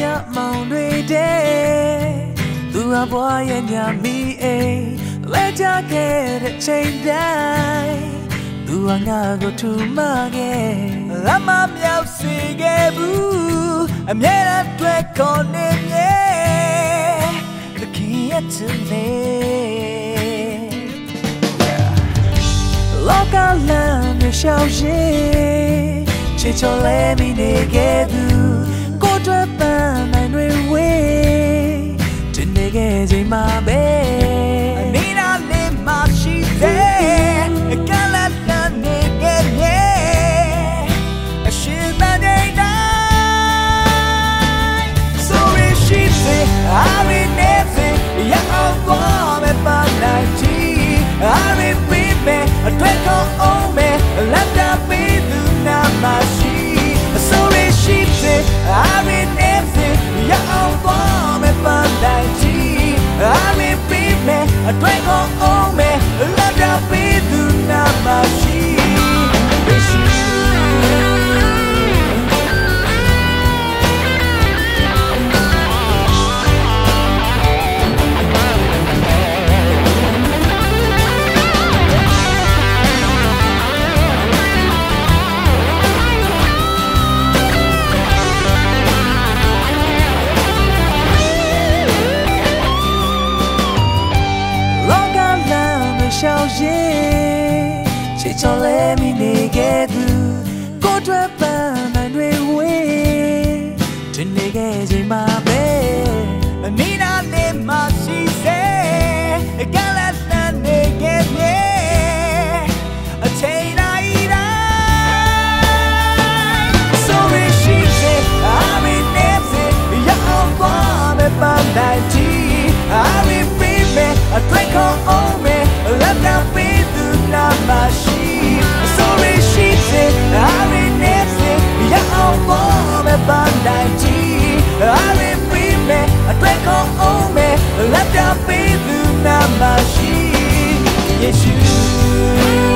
ညမောင်တွေတဲ့သူအဘွားရဲ့ညမီအိမ်လဲကြခဲ့တဲ့ချိန်တိုင်းသူကငါကိုထူမခဲ့လမ်းမမြောက်စေခဲ့ဘူးအမြဲတမ်းတွေ့ခေါ်နေမြဲတခင်ရဲ့ချစ်လေလောကလမ်းနဲ့ရှောက်ရင်ချစ်ချော်လဲမိနေခဲ့သူ me a drink on me let that be the Mas se é isso.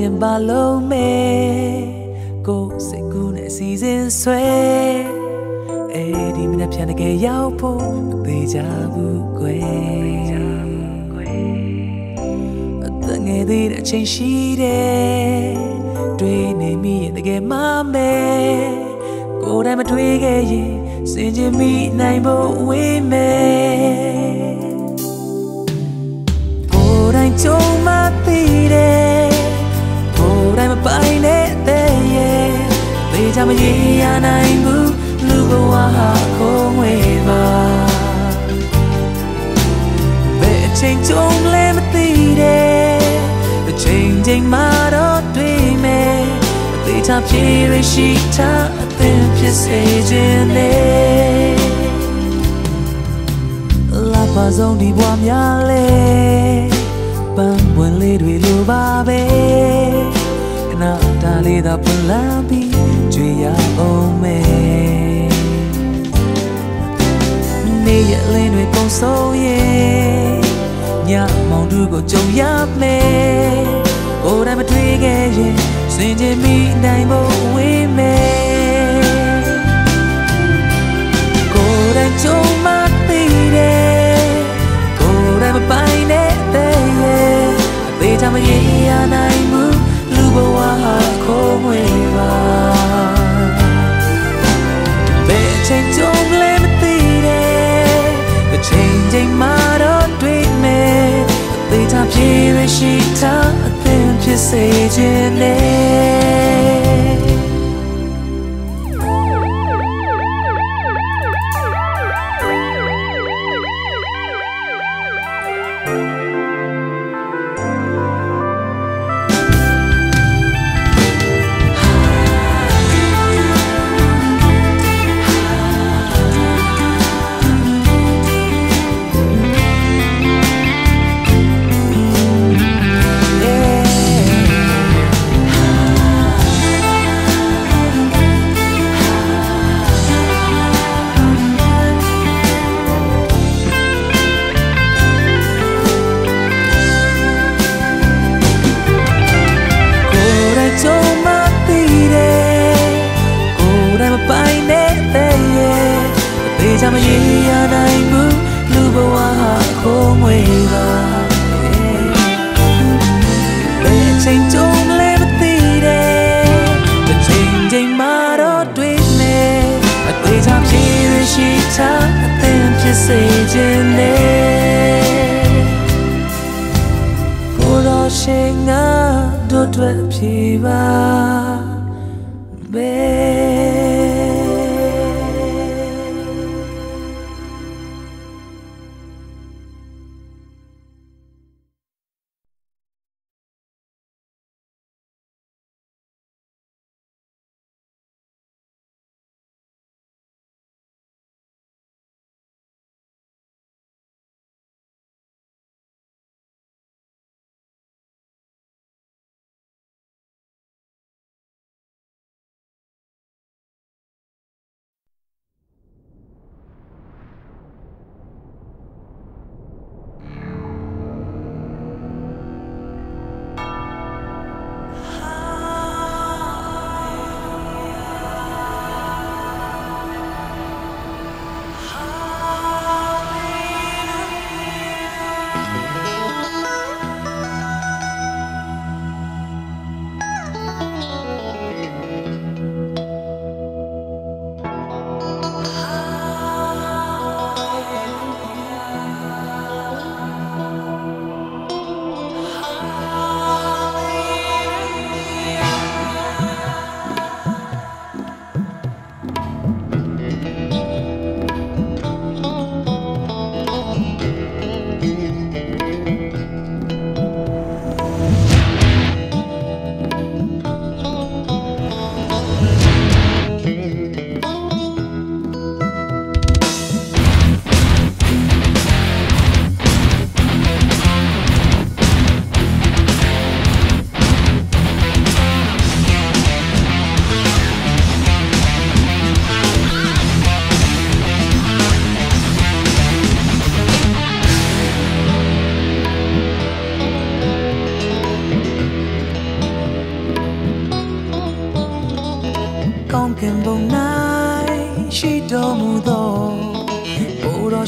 ရင်ဘာလုံးမဲကိုယ်စိတ်ကူးနဲ့စီစဉ်ဆွဲအဲ့ဒီမနဲ့ပြန်တကယ်ရောက်ဖို့မသေးကြဘူးကွယ်အသက်ငယ်သေးတဲ့အချိန်ရှိတယ်တွေးနေမိရင်တကယ်မမဲကိုယ်တိုင်မတွေးခဲ့ရင်စင်ကြင်မိနိုင်ဖို့ဝေးမယ်ကိုယ်တိုင်ကြုံမှသိတယ်ကိုယ် တိုင်မပိုင်တဲ့ရဲ့သေချာမရေရနိုင်ဘူးလူဘဝဟာခုံးဝေးပါဘယ်အချိန်ကြုံလဲမသိတယ်အချိန်ချိန်မှတော့တွေ့မယ်အသေးချာပြေရရှိတာအသင်ဖြစ်စေခြင်းနဲ့လာပါဆုံးဒီဘွားများလဲပန်းပွင့်လေးတွေ သာပွင့်လာပြီးကြွေရအောင်မယ်ရဲ့လင်းတွေကုန်ဆုံးရဲ့ညမောင်တို့ကိုကြုံရမယ်ကိုယ်တိုင်မတွေ့ခဲ့ရင်စင်ကြင်မိနိုင်ဖို့ဝေးမယ်ကိုယ်တိုင်ကြုံမှသိတယ်ကိုယ်တိုင်မပိုင်တဲ့ရဲ့အသေးချာမရေရနိုင်ဘူးလူဘဝဟာ ခိုးငွေပါဘယ်အချိန်ကြုံလဲမသိတယ်တစ်ချိန်ချိန်မှတော့တွေ့မယ်အသေးချာပြေရရှိတာအသင်ဖြစ်စေခြင်းနဲ့ တို့တွေ့ဖြေပါဘ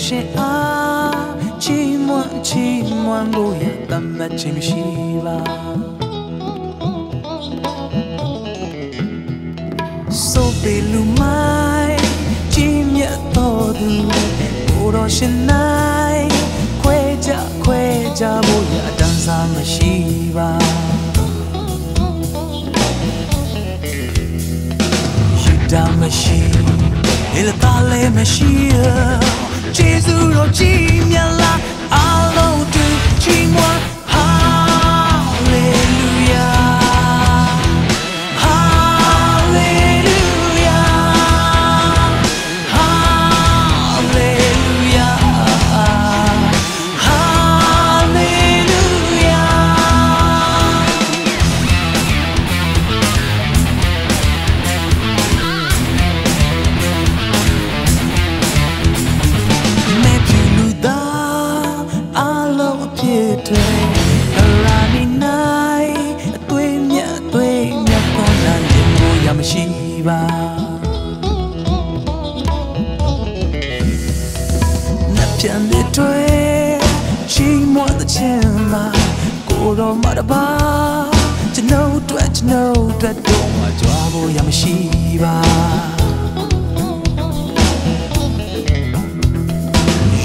ရှင်အားချီးမွမ်းချီးမွမ်းဖို့ရတတ်မှတ်ခြင်းမရှိပါဆိုပေလူမိုင်းကြီးမြတ်တော်သူဘိုးတော်ရှင်၌ခွဲကြခွဲကြဖို့ရတန်စာမရှိပါဒါမရှိလေတာလ ည်းမရှိဂျေဇုတော်ကြီးမြတ်လားအလုံးတူချီးမွမ်း သွားဖို့ရမရှိပါ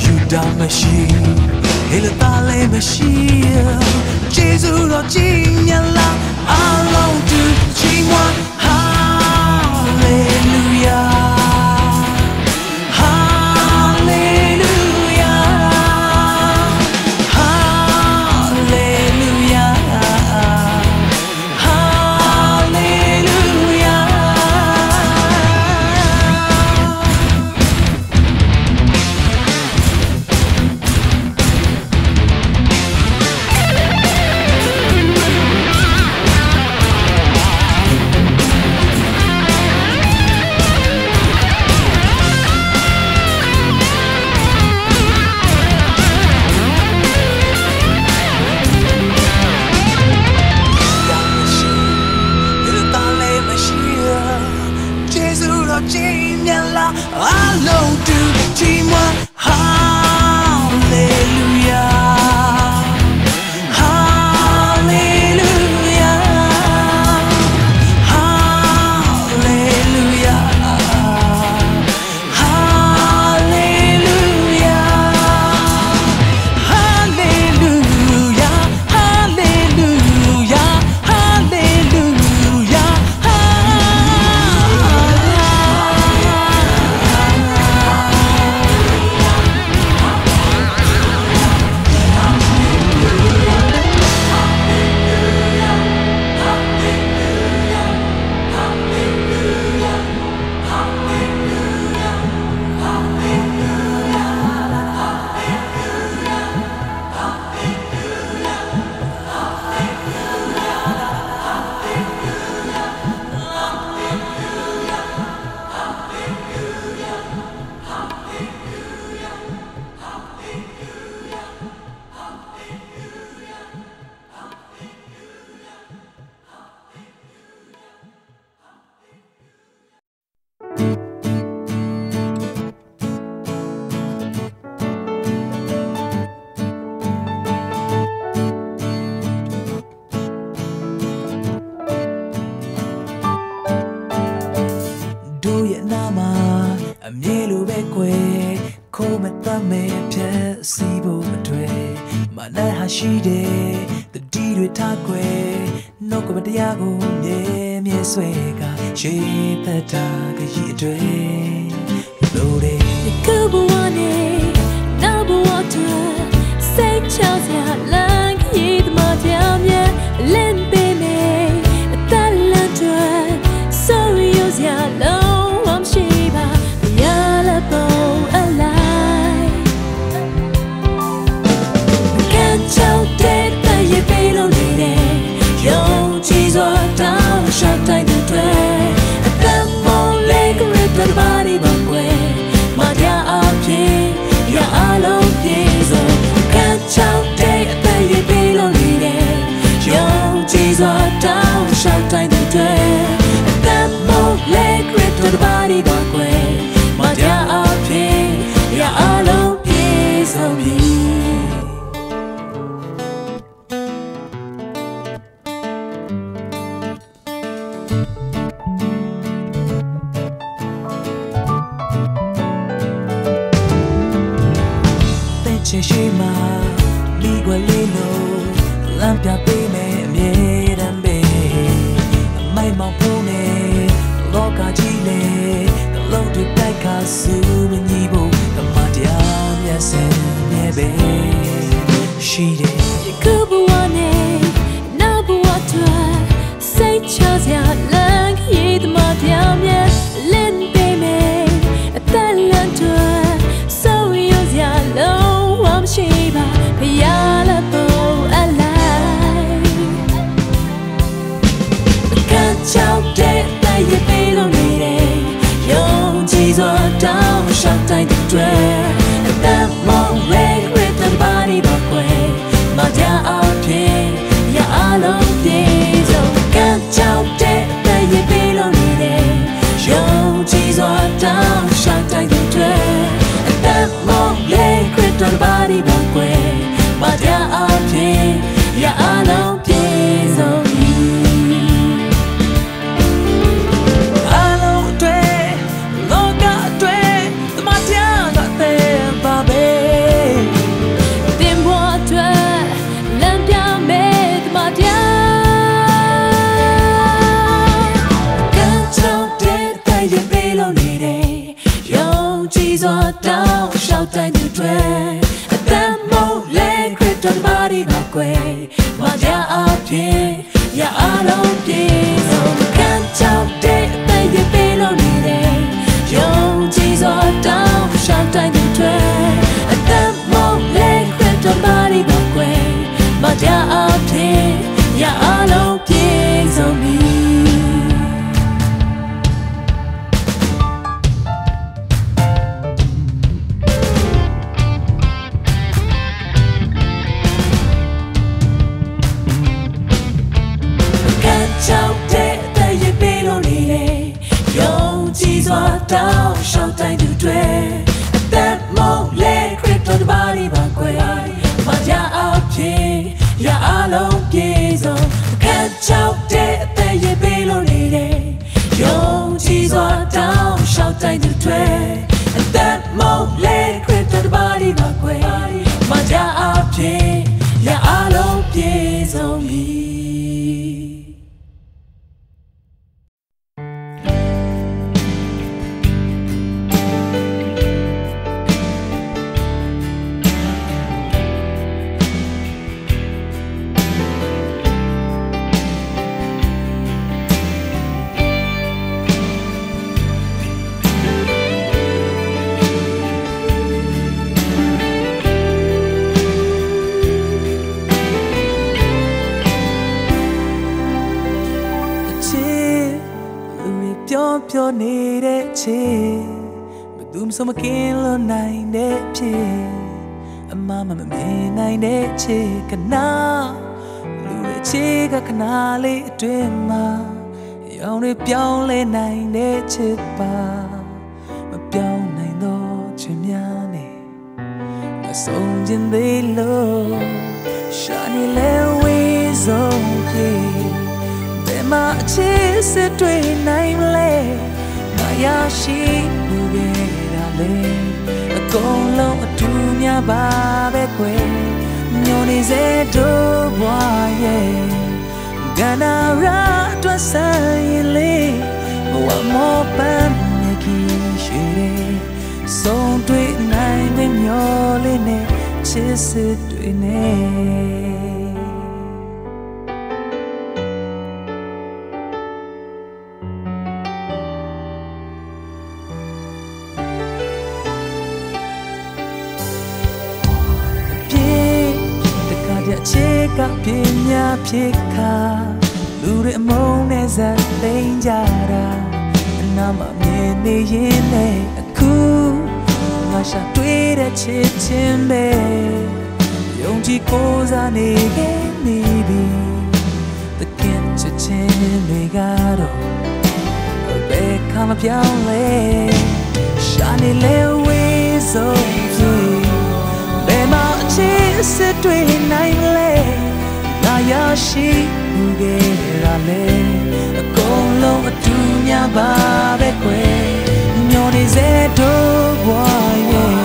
ယူတာမရှိဟေလတာလည်းမရှိဂျေဇုတော်ကြီးမြတ်လားအလုံးတူချီးမွမ်းဟာလေလုယာ ရှိတယ်တတိတွေထကွယ်နှုတ်ကမတရားကိုမြဲမြဲဆွဲကရှိသက်တာခရီးအတွေ့လို့တယ်ဒီကဘဝနဲ့နောက်ဘဝတွေစိတ်ချစရာ ya ate ya ana ဆို မကင်းလို့နိုင်တဲ့ဖြစ်အမမမမြင်နိုင်တဲ့ချေကနာလူရဲ့ချေကခနာလေးအတွင်မှာရောင်တွေပြောင်းလဲနိုင်တဲ့ချစ်ပါမပြောင်းနိုင်တော့ချင်များနေမဆုံးခြင်းသေးလို့ရှာနေလဲဝေးဆုံးပြေဘယ်မှာအချစ်စစ်တွေ့နိုင်မလဲငါရရှိမှုရဲ့ လေအကုန်လုံးအထူးများပါပဲကွယ်ညိုနေစေတို့ဘွားရဲ့ကနာရာအတွက်ဆိုင်ရင်လေဘဝမောပန်းနေကြီးရှိတယ်ဆုံးတွေ့နိုင်တဲ့မျောလေးနဲ့ချစ်စစ်တွေနဲ့ ပြင်းများဖြစ်ခါလူတွေအမုန်းနဲ့ဇက်သိမ်းကြတာအနာမမြင်နေရင်လည်းအခုငါရှာတွေ့တဲ့ချစ်ချင်းပဲယုံကြည်ကိုးစားနေခဲ့မိပြီတကယ်ချစ်ချင်းတွေကတော့ဘယ်ခါမှပြောင်းလဲရှာနေလဲဝေးဆုံးဖြစ်ဘယ်မှာအချစ်စစ်တွေနိုင်လဲ ရရှိမှုခဲ့ရလေအကုန်လုံးအတူများပါပဲကွယ်ညော်နေစေတို့ဘွားရဲ့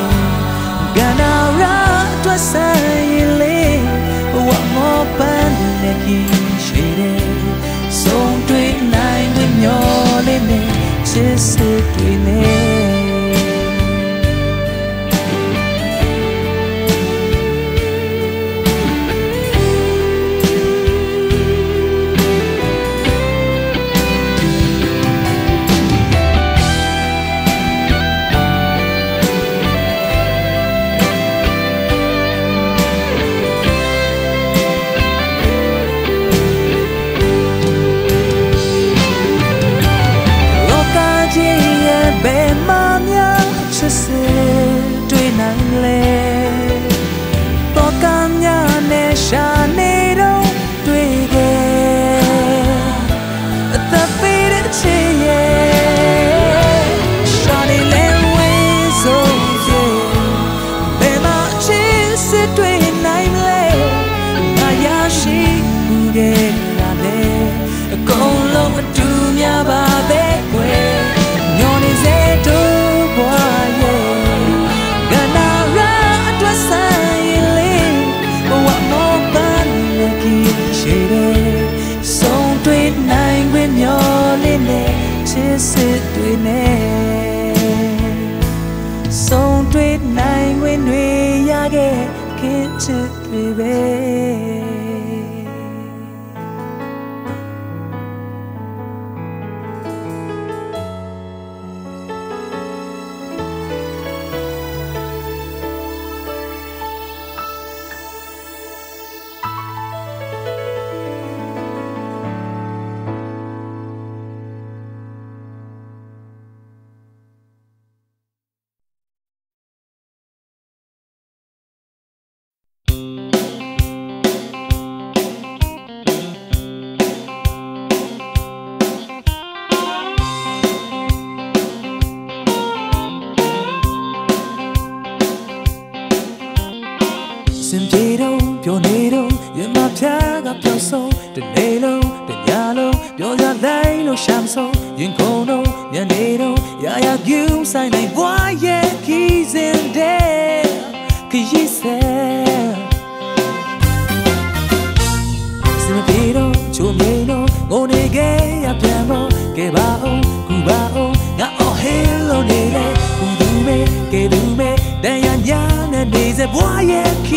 ကနာရာအတွက်ဆိုင်ရင်လေဘဝမောပန်းနဲ့ကြီးရှိတယ်ဆုံးတွေ့နိုင်တဲ့မျောလေးနဲ့ချစ်စစ်တွေနဲ့ ချ လို့နေ